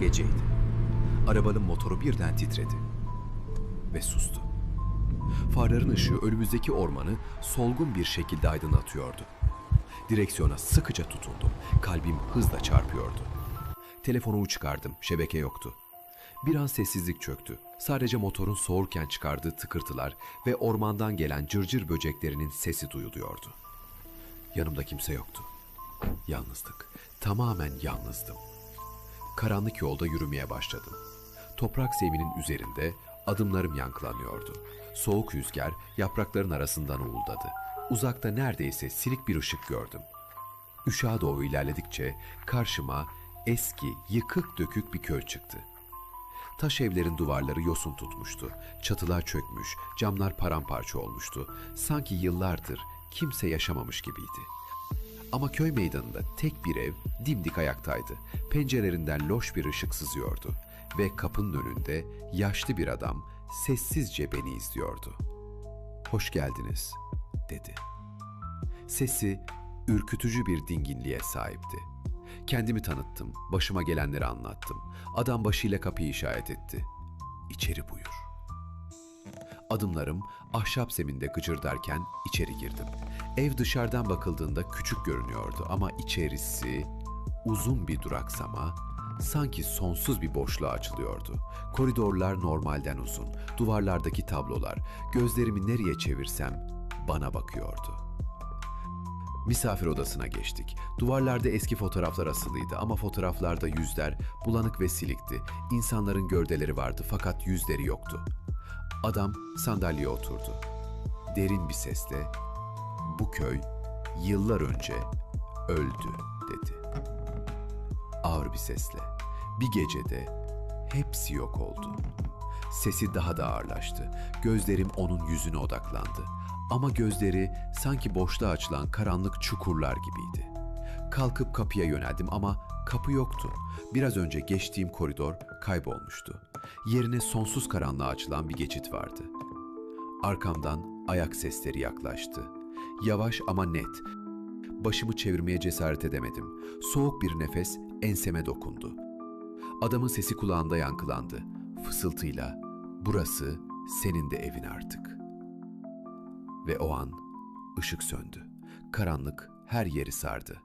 Geceydi. Arabanın motoru birden titredi. Ve sustu. Farların ışığı önümüzdeki ormanı solgun bir şekilde aydınlatıyordu. Direksiyona sıkıca tutundum. Kalbim hızla çarpıyordu. Telefonumu çıkardım. Şebeke yoktu. Bir an sessizlik çöktü. Sadece motorun soğurken çıkardığı tıkırtılar ve ormandan gelen cırcır böceklerinin sesi duyuluyordu. Yanımda kimse yoktu. Yalnızlık. Tamamen yalnızdım. Karanlık yolda yürümeye başladım. Toprak zeminin üzerinde adımlarım yankılanıyordu. Soğuk rüzgar yaprakların arasından uğuldadı. Uzakta neredeyse silik bir ışık gördüm. Üşağa doğru ilerledikçe karşıma eski, yıkık dökük bir köy çıktı. Taş evlerin duvarları yosun tutmuştu. Çatılar çökmüş, camlar paramparça olmuştu. Sanki yıllardır kimse yaşamamış gibiydi. Ama köy meydanında tek bir ev dimdik ayaktaydı. Pencerelerinden loş bir ışık sızıyordu ve kapının önünde yaşlı bir adam sessizce beni izliyordu. "Hoş geldiniz." dedi. Sesi ürkütücü bir dinginliğe sahipti. Kendimi tanıttım, başıma gelenleri anlattım. Adam başıyla kapıyı işaret etti. İçeri buyur. Adımlarım ahşap zeminde gıcırdarken içeri girdim. Ev dışarıdan bakıldığında küçük görünüyordu ama içerisi uzun bir duraksama, sanki sonsuz bir boşluğa açılıyordu. Koridorlar normalden uzun, duvarlardaki tablolar, gözlerimi nereye çevirsem bana bakıyordu. Misafir odasına geçtik. Duvarlarda eski fotoğraflar asılıydı ama fotoğraflarda yüzler bulanık ve silikti. İnsanların gövdeleri vardı fakat yüzleri yoktu. Adam sandalyeye oturdu. Derin bir sesle "Bu köy yıllar önce öldü." dedi. Ağır bir sesle bir gecede hepsi yok oldu. Sesi daha da ağırlaştı. Gözlerim onun yüzüne odaklandı. Ama gözleri sanki boşluğa açılan karanlık çukurlar gibiydi. Kalkıp kapıya yöneldim ama kapı yoktu. Biraz önce geçtiğim koridor kaybolmuştu. Yerine sonsuz karanlığa açılan bir geçit vardı. Arkamdan ayak sesleri yaklaştı. Yavaş ama net. Başımı çevirmeye cesaret edemedim. Soğuk bir nefes enseme dokundu. Adamın sesi kulağında yankılandı. Fısıltıyla, burası senin de evin artık. Ve o an ışık söndü. Karanlık her yeri sardı.